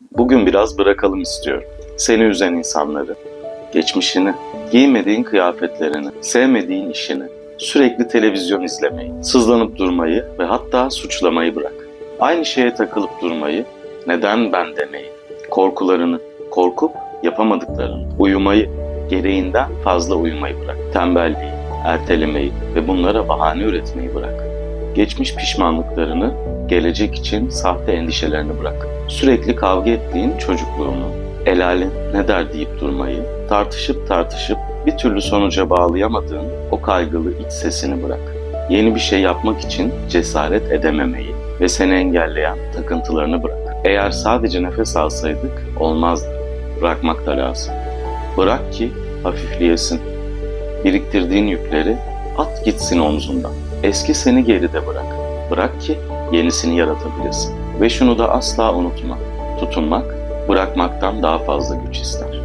Bugün biraz bırakalım istiyorum. Seni üzen insanları, geçmişini, giymediğin kıyafetlerini, sevmediğin işini, sürekli televizyon izlemeyi, sızlanıp durmayı ve hatta suçlamayı bırak. Aynı şeye takılıp durmayı, neden ben demeyi, korkularını, korkup yapamadıklarını, uyumayı, gereğinden fazla uyumayı bırak. Tembelliği, ertelemeyi ve bunlara bahane üretmeyi bırak. Geçmiş pişmanlıklarını, gelecek için sahte endişelerini bırak. Sürekli kavga ettiğin çocukluğunu, el alem ne der deyip durmayı, tartışıp tartışıp bir türlü sonuca bağlayamadığın o kaygılı iç sesini bırak. Yeni bir şey yapmak için cesaret edememeyi ve seni engelleyen takıntılarını bırak. Eğer sadece nefes alsaydık olmazdı. Bırakmak da lazım. Bırak ki hafifleyesin. Biriktirdiğin yükleri at gitsin omzundan. Eski seni geride bırak. Bırak ki yenisini yaratabilesin. Ve şunu da asla unutma. Tutunmak, bırakmaktan daha fazla güç ister.